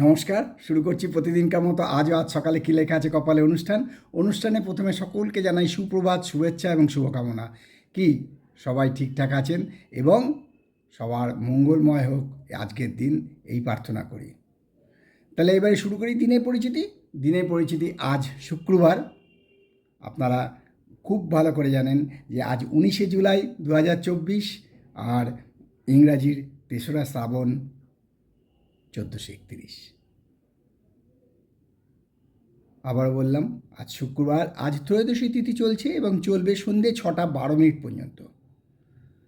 নমস্কার, শুরু করছি প্রতিদিনকার মতো। আজও আজ সকালে কী লেখা আছে কপালে অনুষ্ঠান? অনুষ্ঠানে প্রথমে সকলকে জানাই সুপ্রভাত, শুভেচ্ছা এবং শুভকামনা। কি? সবাই ঠিকঠাক আছেন? এবং সবার মঙ্গলময় হোক, আজকের দিন এই প্রার্থনা করি। তাহলে এবারে শুরু করি দিনের পরিচিতি। দিনের পরিচিতি আজ শুক্রবার। আপনারা খুব ভালো করে জানেন যে আজ উনিশে জুলাই দু হাজার চব্বিশ আর ইংরাজির তেসরা শ্রাবণ চোদ্দোশো একত্রিশ। আবার বললাম, আজ শুক্রবার, আজ ত্রয়োদশী তিথি চলছে এবং চলবে সন্ধে ছটা বারো মিনিট পর্যন্ত।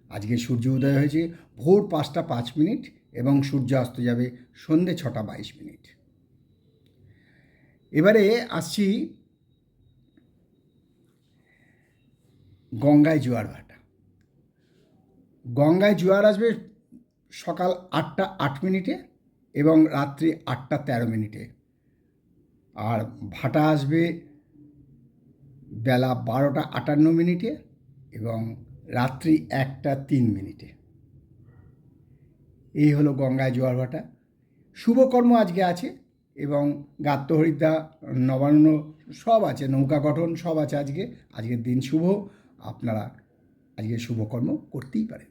আজকে সূর্য উদয় হয়েছে ভোর পাঁচটা পাঁচ মিনিট এবং সূর্য অস্ত যাবে সন্ধে ছটা বাইশ মিনিট। এবারে আসছি গঙ্গায় জোয়ার ভাটা। গঙ্গায় জোয়ার আসবে সকাল আটটা আট মিনিটে এবং রাত্রি আটটা তেরো মিনিটে। আর ভাটা আসবে বেলা বারোটা আটান্ন মিনিটে এবং রাত্রি একটা তিন মিনিটে। এই হলো গঙ্গায় জোয়ার ভাটা। শুভকর্ম আজকে আছে এবং গাত্রহরিদ্রা নবান্ন সব আছে, নৌকা গঠন সব আছে আজকে। আজকের দিন শুভ। আপনারা আজকে শুভকর্ম করতেই পারেন।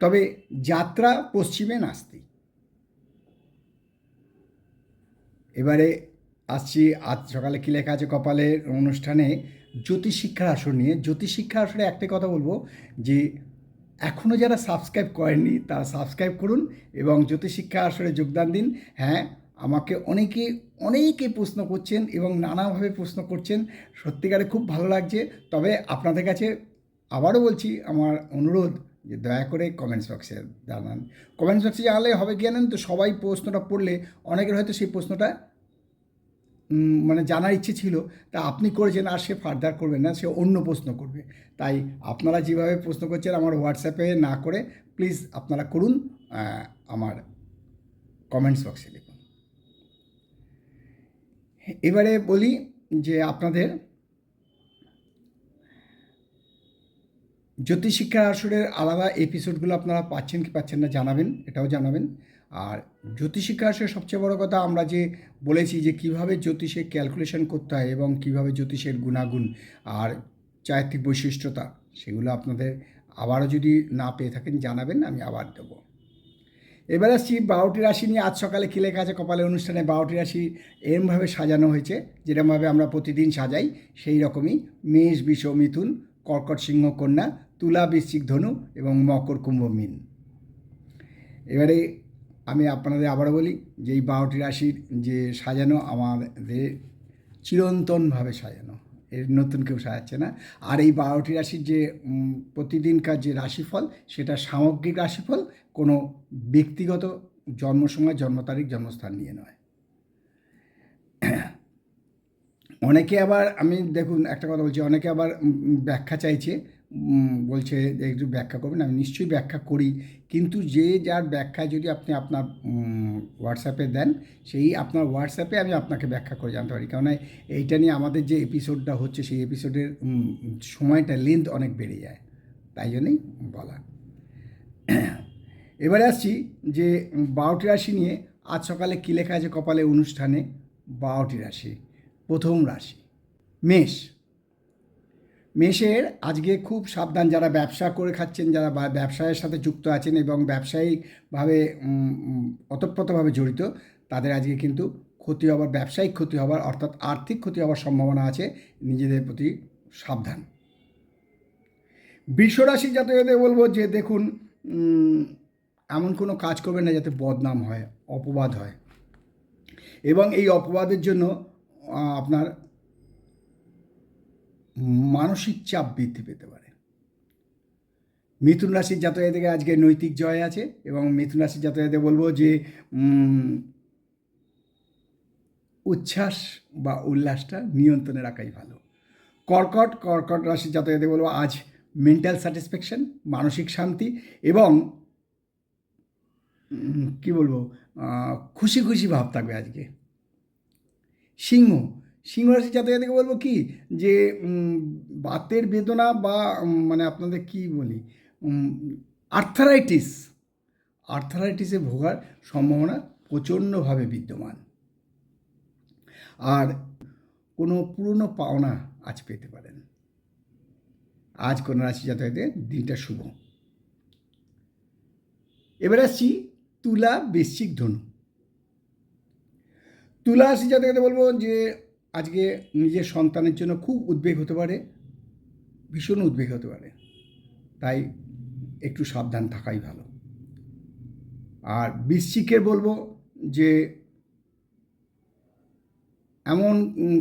তবে যাত্রা পশ্চিমে নাস্তি এবারে আসছি আজ সকালে কী লেখা আছে কপালের অনুষ্ঠানে জ্যোতিষশিক্ষার আসর নিয়ে। জ্যোতিষশিক্ষা আসরে একটাই কথা বলব যে এখনও যারা সাবস্ক্রাইব করেননি তারা সাবস্ক্রাইব করুন এবং জ্যোতিষশিক্ষা আসরে যোগদান দিন। হ্যাঁ আমাকে অনেকে অনেকে প্রশ্ন করছেন এবং নানাভাবে প্রশ্ন করছেন। সত্যিকারে খুব ভালো লাগছে। তবে আপনাদের কাছে আবারও বলছি, আমার অনুরোধ যে দয়া করে কমেন্টস বক্সে জানান কমেন্টস বক্সে জানালে হবে কি জানেন তো? সবাই প্রশ্নটা পড়লে অনেকের হয়তো সেই প্রশ্নটা মানে জানার ইচ্ছে ছিল, তা আপনি করেছেন আর সে ফার্দার করবে না, সে অন্য প্রশ্ন করবে। তাই আপনারা যেভাবে প্রশ্ন করছেন আমার হোয়াটসঅ্যাপে না করে প্লিজ আপনারা করুন আমার কমেন্টস বক্সে লিখুন। এবারে বলি যে আপনাদের জ্যোতিষশিক্ষা আসরের আলাদা এপিসোডগুলো আপনারা পাচ্ছেন কি পাচ্ছেন না জানাবেন, এটাও জানাবেন। আর জ্যোতিষিক্ষা আসরের সবচেয়ে বড় কথা আমরা যে বলেছি যে কীভাবে জ্যোতিষে ক্যালকুলেশন করতে হয় এবং কীভাবে জ্যোতিষের গুণাগুণ আর চারিত্রিক বৈশিষ্ট্যতা, সেগুলো আপনাদের আবারও যদি না পেয়ে থাকেন জানাবেন, আমি আবার দেবো। এবার আসছি বারোটি রাশি নিয়ে। আজ সকালে কী কাছে কপালে অনুষ্ঠানে বারোটি রাশি এরমভাবে সাজানো হয়েছে, যেরমভাবে আমরা প্রতিদিন সাজাই, সেই রকমই মেষ, বিষ মিথুন, কর্কট সিংহ, কন্যা তুলা বৃশ্চিক ধনু এবং মকর কুম্ভ মিন। এবারে আমি আপনাদের আবারও বলি যে এই বারোটি রাশির যে সাজানো আমাদের চিরন্তনভাবে সাজানো, এর নতুন কেউ সাজাচ্ছে না। আর এই বারোটি রাশির যে প্রতিদিনকার যে রাশিফল, সেটা সামগ্রিক রাশিফল, কোনো ব্যক্তিগত জন্ম সময় জন্ম তারিখ, জন্মস্থান নিয়ে নয়। অনেকে আবার, আমি দেখুন একটা কথা বলছি, অনেকে আবার ব্যাখ্যা চাইছে বলছে যে একটু ব্যাখ্যা করবেন আমি নিশ্চয়ই ব্যাখ্যা করি। কিন্তু যে যার ব্যাখ্যা যদি আপনি আপনার হোয়াটসঅ্যাপে দেন, সেই আপনার হোয়াটসঅ্যাপে আমি আপনাকে ব্যাখ্যা করে জানতে পারি। কেননা এইটা নিয়ে আমাদের যে এপিসোডটা হচ্ছে, সেই এপিসোডের সময়টা লেন্থ অনেক বেড়ে যায়। তাই জন্যই বলা। এবারে আসছি যে, বারোটি রাশি নিয়ে আজ সকালে কী লেখা আছে কপালে অনুষ্ঠানে? বারোটি রাশি। প্রথম রাশি, মেষ। মেষের আজকে খুব সাবধান যারা ব্যবসা করে খাচ্ছেন যারা ব্যবসায়ের সাথে যুক্ত আছেন এবং ব্যবসায়িকভাবে উম, জড়িত তাদের আজকে কিন্তু ক্ষতি হবার ব্যবসায়িক ক্ষতি হবার অর্থাৎ আর্থিক ক্ষতি হওয়ার সম্ভাবনা আছে। নিজেদের প্রতি সাবধান। বিশ্বরাশি জাতকদের বলব যে দেখুন এমন কোনো কাজ করবেন না যাতে বদনাম হয় অপবাদ হয়। এবং এই অপবাদের জন্য আপনার মানসিক চাপ বৃদ্ধি পেতে পারে। মিথুন রাশির জাতকদের আজকে নৈতিক জয় আছে এবং মিথুন রাশির জাতকদের বলব যে উচ্ছ্বাস বা উল্লাসটা নিয়ন্ত্রণে রাখাই ভালো। কর্কট কর্কট রাশির জাতকদের বলব আজ মেন্টাল স্যাটিসফ্যাকশন মানসিক শান্তি এবং কি বলব খুশি খুশি ভাব থাকবে আজকে। সিংহ সিংহ রাশি জাতকদেরকে বলব কি? যে বাতের বেদনা বা মানে আপনাদের কি বলি? আর্থারাইটিস আর্থারাইটিসে ভোগার সম্ভাবনা প্রচণ্ডভাবে বিদ্যমান। আর কোনো পুরনো পাওনা আজ পেতে পারেন। আজ কোনো রাশি জাতকদের দিনটা শুভ। এবার আসছি তুলা বৃশ্চিক ধনু। তুলা রাশি জাতকদের বলব যে আজকে নিজের সন্তানের জন্য খুব উদ্বেগ হতে পারে, ভীষণ উদ্বেগ হতে পারে। তাই একটু সাবধান থাকাই ভালো। আর বৃশ্চিকের বলব যে, এমন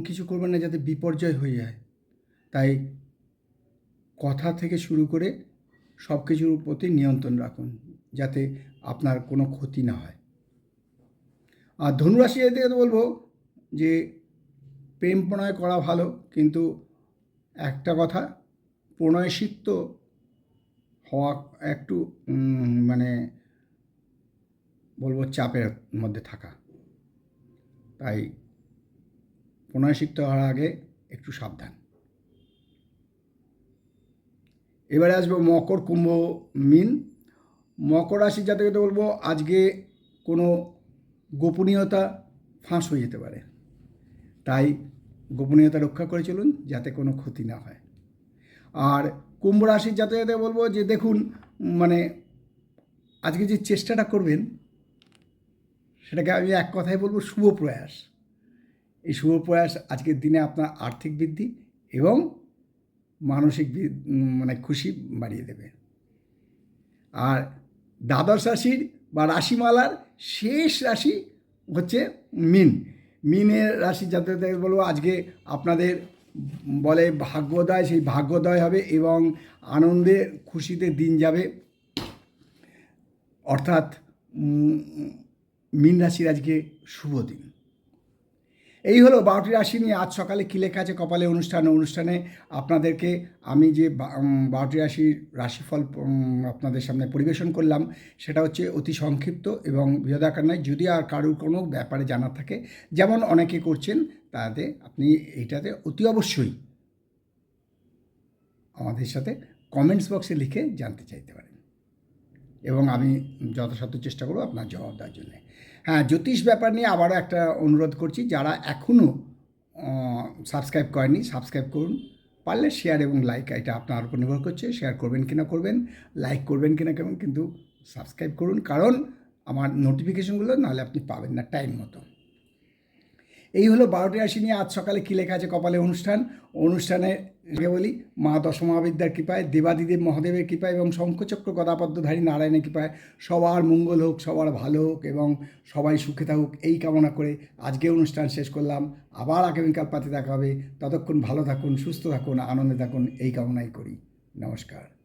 কিছু করবেন না যাতে বিপর্যয় হয়ে যায়। তাই কথা থেকে শুরু করে সব কিছুর প্রতি নিয়ন্ত্রণ রাখুন, যাতে আপনার কোনো ক্ষতি না হয়। আর ধনুরাশি থেকে বলব যে প্রেম প্রণয় করা ভালো, কিন্তু একটা কথা প্রণয়সিক্ত হওয়া একটু মানে বলব চাপের মধ্যে থাকা। তাই প্রণয়সিক্ত হওয়ার আগে একটু সাবধান। এবারে আসব মকর, কুম্ভ, মিন। মকর রাশি জাতকদের বলব আজকে কোনো গোপনীয়তা ফাঁস হয়ে যেতে পারে। তাই গোপনীয়তা রক্ষা করে চলুন যাতে কোনো ক্ষতি না হয়। আর কুম্ভ রাশির যাতে যাতে বলব যে দেখুন মানে আজকে যে চেষ্টাটা করবেন, সেটাকে আমি এক কথায় বলব শুভ প্রয়াস। এই শুভ প্রয়াস আজকের দিনে আপনার আর্থিক বৃদ্ধি এবং মানসিক মানে খুশি বাড়িয়ে দেবে। আর দ্বাদশ রাশির বা রাশিমালার শেষ রাশি হচ্ছে মিন। মিনের রাশি যাতে বলব, আজকে আপনাদের বলে ভাগ্যদয়, সেই ভাগ্যদয় হবে এবং আনন্দে খুশিতে দিন যাবে। অর্থাৎ মিন রাশির আজকে শুভ দিন। এই হলো বারোটি রাশি নিয়ে আজ সকালে কি লেখা আছে কপালে অনুষ্ঠান, অনুষ্ঠানে আপনাদেরকে আমি যে বারোটি রাশির রাশিফল আপনাদের সামনে পরিবেশন করলাম, সেটা হচ্ছে অতি সংক্ষিপ্ত এবং বৃহদাকার নয়। যদি আর কারোর কোনো ব্যাপারে জানা থাকে, যেমন অনেকে করছেন, তাতে আপনি এইটাতে অতি অবশ্যই আমাদের সাথে কমেন্টস বক্সে লিখে জানতে চাইতে পারেন। এবং আমি যথাসাধ্য চেষ্টা করব আপনার জবাব দেওয়ার জন্য। হ্যাঁ জ্যোতিষ ব্যাপার নিয়ে আবারও একটা অনুরোধ করছি, যারা এখনও সাবস্ক্রাইব করেনি সাবস্ক্রাইব করুন। পারলে শেয়ার এবং লাইক এটা আপনার উপর নির্ভর করছে শেয়ার করবেন কি না করবেন লাইক করবেন কি না কেমন কিন্তু সাবস্ক্রাইব করুন। কারণ আমার নোটিফিকেশনগুলো নাহলে আপনি পাবেন না টাইম মতো। এই হলো বারোটি রাশি নিয়ে আজ সকালে কী লেখা আছে কপালে অনুষ্ঠান। অনুষ্ঠানে বলি, মা দশমহাবিদ্যার কৃপায়, দেবাদিদেব মহাদেবের কৃপায় এবং শঙ্খচক্র গদাপদ্মধারী নারায়ণের কৃপায় সবার মঙ্গল হোক, সবার ভালো হোক এবং সবাই সুখে থাকুক। এই কামনা করে আজকে অনুষ্ঠান শেষ করলাম। আবার আগামীকাল পাতে দেখা হবে। ততক্ষণ ভালো থাকুন, সুস্থ থাকুন, আনন্দে থাকুন। এই কামনাই করি। নমস্কার।